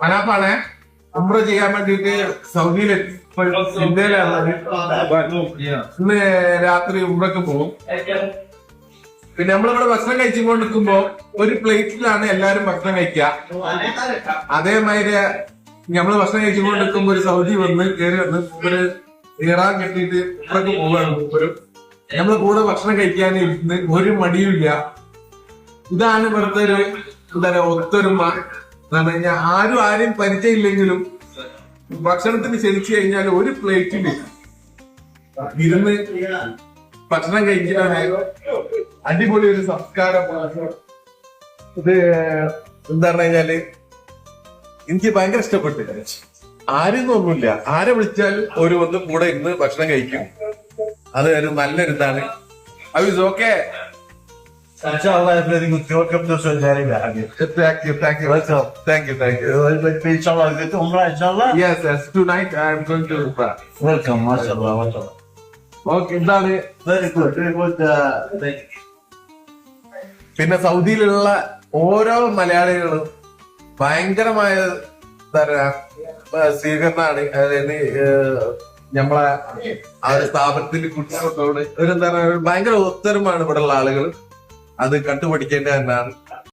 മനാപ്പാണ് ഉംറ ചെയ്യാൻ വേണ്ടിട്ട് സൗദിയിൽ ഇന്ത്യയിലാണ്? ഇന്ന് രാത്രി ഉംറക്ക് പോകും പിന്നെ നമ്മളിവിടെ ഭക്ഷണം കഴിച്ചുകൊണ്ട് നിൽക്കുമ്പോ ഒരു പ്ലേറ്റിലാണ് എല്ലാരും ഭക്ഷണം കഴിക്കുക. അതേമാതിരി നമ്മൾ ഭക്ഷണം കഴിച്ചുകൊണ്ട് നിൽക്കുമ്പോ ഒരു സൗദി വന്ന് കയറി വന്ന് ഒരു ഇറാൻ കെട്ടിയിട്ട് ഉംറക്ക് പോവാണ് മൂപ്പരും. നമ്മൾ കൂടെ ഭക്ഷണം കഴിക്കാൻ ഇരുന്ന് ഒരു മടിയുമില്ല. ഇതാണ് ഇവിടുത്തെ ഒരു എന്താ പറയാ ഒത്തൊരുമ. എന്താണ് കഴിഞ്ഞാൽ ആരും ആരെയും പരിചയമില്ലെങ്കിലും ഭക്ഷണത്തിന് ക്ഷണിച്ചു കഴിഞ്ഞാൽ ഒരു പ്ലേറ്റിൽ ഇരുന്ന് ഭക്ഷണം കഴിക്കുന്ന അടിപൊളി ഒരു സംസ്കാരം. ഇത് എന്താ പറഞ്ഞു കഴിഞ്ഞാൽ എനിക്ക് ഭയങ്കര ഇഷ്ടപ്പെട്ടു. ആരും ഒന്നുമില്ല. ആരെ വിളിച്ചാൽ ഒരു വന്ന് കൂടെ ഇരുന്ന് ഭക്ഷണം കഴിക്കും. അത് ഒരു നല്ലൊരു ഇതാണ് അത് okay? Inshallah, everything will welcome to Saudi Arabia. Thank you thank you Welcome. You thank you Uh, Inshallah, you get Umrah, inshallah. Yes yes tonight I am going to Welcome, mashallah, mashallah. Okay എന്താണ് Very good, very good. Uh, thank you. പിന്നെ സൗദിയിലുള്ള ഓരോ മലയാളികളും ഭയങ്കരമായ സ്വീകരണമാണ് അതായത് നമ്മളെ ആ ഒരു സ്ഥാപനത്തിന്റെ കുട്ടികളോട് ഒരു എന്താ പറയുക ഭയങ്കര ഉത്തരമാണ് ഇവിടെ ഉള്ള ആളുകൾ അത് കണ്ടുപിടിക്കേണ്ടത് തന്നെയാണ്